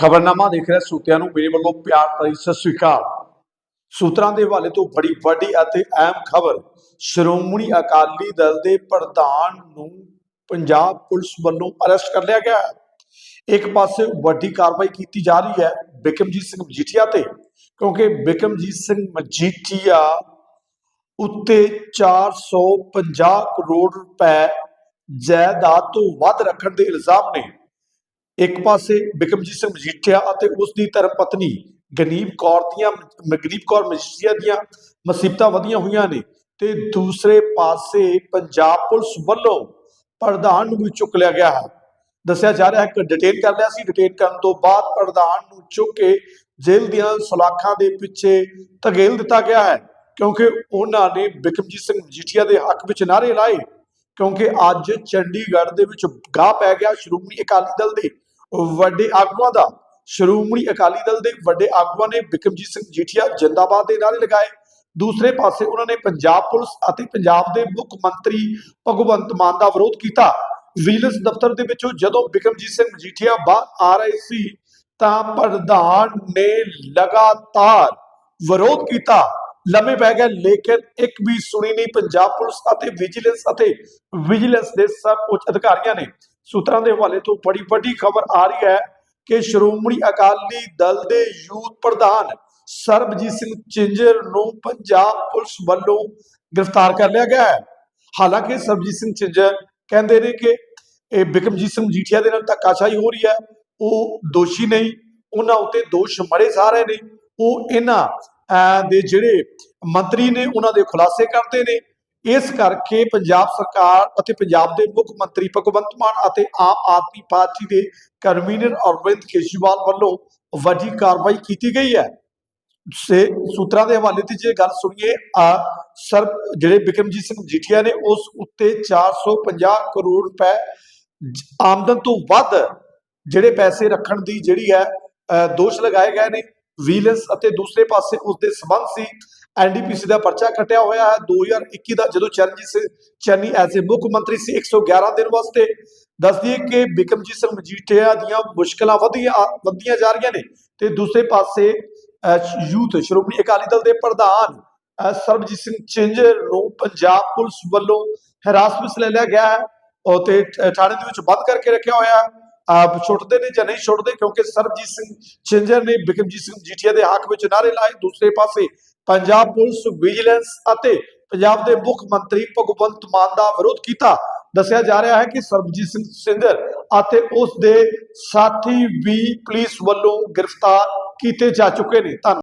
ਖਬਰਨਾਮਾ ਦੇਖ ਰਿਹਾ ਸੂਤਿਆਂ ਨੂੰ, ਮੇਰੇ ਵੱਲੋਂ ਪਿਆਰ ਭਰੀ ਸਤਿ ਸ੍ਰੀ ਅਕਾਲ। ਸੂਤਰਾਂ ਦੇ ਹਵਾਲੇ ਤੋਂ ਬੜੀ ਵੱਡੀ ਅਤੇ ਅਹਿਮ ਖਬਰ, ਸ਼੍ਰੋਮਣੀ ਅਕਾਲੀ ਦਲ ਦੇ ਪ੍ਰਧਾਨ ਨੂੰ ਪੰਜਾਬ ਪੁਲਿਸ ਵੱਲੋਂ ਅਰੈਸਟ ਕਰ ਲਿਆ ਗਿਆ ਇੱਕ ਪਾਸੇ ਵੱਡੀ ਕਾਰਵਾਈ ਕੀਤੀ ਜਾ ਰਹੀ ਹੈ ਬਿਕਮਜੀਤ ਸਿੰਘ ਮਜੀਠੀਆ ਤੇ, ਕਿਉਂਕਿ ਬਿਕਮਜੀਤ ਸਿੰਘ ਮਜੀਠੀਆ ਉੱਤੇ 450 ਕਰੋੜ ਰੁਪਏ ਜਾਇਦਾਦ ਤੋਂ ਵੱਧ ਰੱਖਣ ਦੇ ਇਲਜ਼ਾਮ ਨੇ। ਇੱਕ ਪਾਸੇ ਬਿਕਮਜੀਤ ਸਿੰਘ ਮਜੀਠੀਆ ਅਤੇ ਉਸ ਦੀ ਧਰਮ ਪਤਨੀ ਗਨੀਬ ਕੌਰ ਦੀਆਂ ਗਨੀਬ ਕੌਰ ਮਜੀਠੀਆ ਦੀਆਂ ਮੁਸੀਬਤਾਂ ਵਧੀਆਂ ਹੋਈਆਂ ਨੇ ਤੇ ਦੂਸਰੇ ਪਾਸੇ ਪੰਜਾਬ ਪੁਲਿਸ ਵੱਲੋਂ ਪ੍ਰਧਾਨ ਨੂੰ ਵੀ ਚੁੱਕ ਲਿਆ ਗਿਆ ਹੈ। ਦੱਸਿਆ ਜਾ ਰਿਹਾ ਹੈ ਕਿ ਡਿਟੇਨ ਕਰ ਲਿਆ ਸੀ। ਡਿਟੇਨ ਕਰਨ ਤੋਂ ਬਾਅਦ ਪ੍ਰਧਾਨ ਨੂੰ ਚੁੱਕ ਕੇ ਜੇਲ੍ਹ ਦੀਆਂ ਸਲਾਖਾਂ ਦੇ ਪਿੱਛੇ ਧਗੇਲ ਦਿੱਤਾ ਗਿਆ ਹੈ ਕਿਉਂਕਿ ਉਹਨਾਂ ਨੇ ਬਿਕਮਜੀਤ ਸਿੰਘ ਮਜੀਠੀਆ ਦੇ ਹੱਕ ਵਿੱਚ ਨਾਅਰੇ ਲਾਏ ਕਿਉਂਕਿ ਅੱਜ ਚੰਡੀਗੜ੍ਹ ਦੇ ਵਿੱਚ ਗਾਹ ਪੈ ਗਿਆ। ਸ਼੍ਰੋਮਣੀ ਅਕਾਲੀ ਦਲ ਦੇ ਵੱਡੇ ਆਗੂਆਂ ਦਾ। ਸ਼੍ਰੋਮਣੀ ਅਕਾਲੀ ਦਲ ਦੇ ਵੱਡੇ ਆਗੂਆਂ ਨੇ ਬਿਕਮਜੀਤ ਸਿੰਘ ਮਜੀਠੀਆ ਜਿੰਦਾਬਾਦ ਦੇ ਨਾਅਰੇ ਲਗਾਏ। ਦੂਸਰੇ ਪਾਸੇ ਉਹਨਾਂ ਨੇ ਪੰਜਾਬ ਪੁਲਿਸ ਅਤੇ ਪੰਜਾਬ ਦੇ ਮੁੱਖ ਮੰਤਰੀ ਭਗਵੰਤ ਮਾਨ ਦਾ ਵਿਰੋਧ ਕੀਤਾ। ਵਿਜੀਲੈਂਸ ਦਫ਼ਤਰ ਦੇ ਵਿੱਚੋਂ ਜਦੋਂ ਬਿਕਮਜੀਤ ਸਿੰਘ ਮਜੀਠੀਆ ਬਾਹਰ ਆ ਰਹੇ ਸੀ, ਤਾਂ ਪ੍ਰਧਾਨ ਨੇ ਲਗਾਤਾਰ ਵਿਰੋਧ ਕੀਤਾ। ਲੰਮੇ ਪੈ ਗਏ, ਲੇਕਿਨ ਇੱਕ ਵੀ ਸੁਣੀ ਨਹੀਂ। ਪੰਜਾਬ ਪੁਲਿਸ ਅਤੇ ਵਿਜੀਲੈਂਸ ਅਤੇ ਵਿਜੀਲੈਂਸ ਦੇ ਸਭ ਉੱਚ ਅਧਿਕਾਰੀਆਂ ਨੇ ਸੂਤਰਾਂ ਦੇ ਹਵਾਲੇ ਤੋਂ ਬੜੀ ਵੱਡੀ ਖਬਰ ਆ ਰਹੀ ਹੈ ਕਿ ਸ਼੍ਰੋਮਣੀ ਅਕਾਲੀ ਦਲ ਦੇ ਯੂਥ ਪ੍ਰਧਾਨ ਸਰਬਜੀਤ ਸਿੰਘ ਚਿੰਜਰ ਨੂੰ ਪੰਜਾਬ ਪੁਲਿਸ ਵੱਲੋਂ ਗ੍ਰਿਫਤਾਰ ਕਰ ਲਿਆ ਗਿਆ ਹੈ। ਹਾਲਾਂਕਿ ਸਰਬਜੀਤ ਸਿੰਘ ਚਿੰਜਰ ਕਹਿੰਦੇ ਨੇ ਕਿ ਇਹ ਬਿਕਮਜੀਤ ਸਿੰਘ ਜੀਠੀਆ ਦੇ ਨਾਲ ਧੱਕਾਸ਼ਾਹੀ ਹੋ ਰਹੀ ਹੈ। ਉਹ ਦੋਸ਼ੀ ਨਹੀਂ ਉਹਨਾਂ ਉੱਤੇ ਦੋਸ਼ ਮੜੇ ਸਾਰੇ ਨੇ। ਉਹ ਇਹਨਾਂ ਅਹ, ਦੇ ਜਿਹੜੇ ਮੰਤਰੀ ਨੇ ਉਹਨਾਂ ਦੇ ਖੁਲਾਸੇ ਕਰਦੇ ਨੇ। ਇਸ ਕਰਕੇ ਪੰਜਾਬ ਸਰਕਾਰ ਅਤੇ ਪੰਜਾਬ ਦੇ ਮੁੱਖ ਮੰਤਰੀ ਭਗਵੰਤ ਮਾਨ ਅਤੇ ਆਮ ਆਦਮੀ ਪਾਰਟੀ ਦੇ ਕਨਵੀਨਰ ਅਰਵਿੰਦ ਕੇਜਰੀਵਾਲ ਵੱਲੋਂ ਵੱਡੀ ਕਾਰਵਾਈ ਕੀਤੀ ਗਈ ਹੈ। ਸੇ ਸੂਤਰਾਂ ਦੇ ਹਵਾਲੇ ਤੇ ਜੇ ਗੱਲ ਸੁਣੀਏ ਆ ਸਰ ਜਿਹੜੇ ਬਿਕਰਮਜੀਤ ਸਿੰਘ ਜੀਠੀਆ ਨੇ ਉਸ ਉੱਤੇ 450 ਕਰੋੜ ਰੁਪਏ ਆਮਦਨ ਤੋਂ ਵੱਧ ਜਿਹੜੇ ਪੈਸੇ ਰੱਖਣ ਦੀ ਜਿਹੜੀ ਹੈ ਅ, ਦੋਸ਼ ਲਗਾਏ ਗਏ ਨੇ। ਵਿਜੀਲੈਂਸ ਅਤੇ ਦੂਸਰੇ ਪਾਸੇ ਉਸ ਦੇ ਸਬੰਧ ਸੀ। ਐਨਡੀਪੀਸੀ ਦਾ ਪਰਚਾ ਕੱਟਿਆ ਹੋਇਆ ਹੈ। 2021 ਦਾ ਜਦੋਂ ਚਰਨਜੀਤ ਸਿੰਘ ਚੰਨੀ ਐਜ਼ ਏ ਮੁੱਖ ਮੰਤਰੀ ਸੀ 111 ਦਿਨ ਵਾਸਤੇ ਦੱਸ ਦਈਏ ਕਿ ਬਿਕਮਜੀਤ ਸਿੰਘ ਮਜੀਠੀਆ ਦੀਆਂ ਮੁਸ਼ਕਲਾਂ ਵਧੀਆਂ ਵਧੀਆਂ ਜਾ ਰਹੀਆਂ ਨੇ ਤੇ ਦੂਸਰੇ ਪਾਸੇ ਯੂਥ ਸ਼੍ਰੋਮਣੀ ਅਕਾਲੀ ਦਲ ਦੇ ਪ੍ਰਧਾਨ ਸਰਬਜੀਤ ਸਿੰਘ ਚਿੰਜਰ ਨੂੰ ਪੰਜਾਬ ਪੁਲਿਸ ਵੱਲੋਂ ਹਿਰਾਸਤ ਵਿੱਚ ਲੈ ਲਿਆ ਗਿਆ ਹੈ। ਉਹ ਤੇ ਥਾਣੇ ਦੇ ਵਿੱਚ ਬੰਦ ਕਰਕੇ ਰੱਖਿਆ ਹੋਇਆ ਹੈ। ਆਪ ਛੁੱਟਦੇ ਨੇ ਜਾਂ ਨਹੀਂ ਛੁੱਟਦੇ, ਕਿਉਂਕਿ ਸਰਬਜੀਤ ਸਿੰਘ ਚਿੰਜਰ ਨੇ ਬਿਕਮਜੀਤ ਸਿੰਘ ਜੀਠੀਆ ਦੇ ਹੱਕ ਵਿੱਚ ਨਾਰੇ ਲਾਏ। ਦੂਸਰੇ ਪਾਸੇ ਪੰਜਾਬ ਪੁਲਿਸ, ਵਿਜੀਲੈਂਸ ਅਤੇ ਪੰਜਾਬ ਦੇ ਮੁੱਖ ਮੰਤਰੀ ਭਗਵੰਤ ਮਾਨ ਦਾ ਵਿਰੋਧ ਕੀਤਾ। ਦੱਸਿਆ ਜਾ ਰਿਹਾ ਹੈ ਕਿ ਸਰਬਜੀਤ ਸਿੰਘ ਸਿੰਧਰ ਅਤੇ ਉਸ ਦੇ ਸਾਥੀ ਵੀ ਪੁਲਿਸ ਵੱਲੋਂ ਗ੍ਰਿਫਤਾਰ ਕੀਤੇ ਜਾ ਚੁੱਕੇ ਨੇ। ਧੰਨਵਾਦ।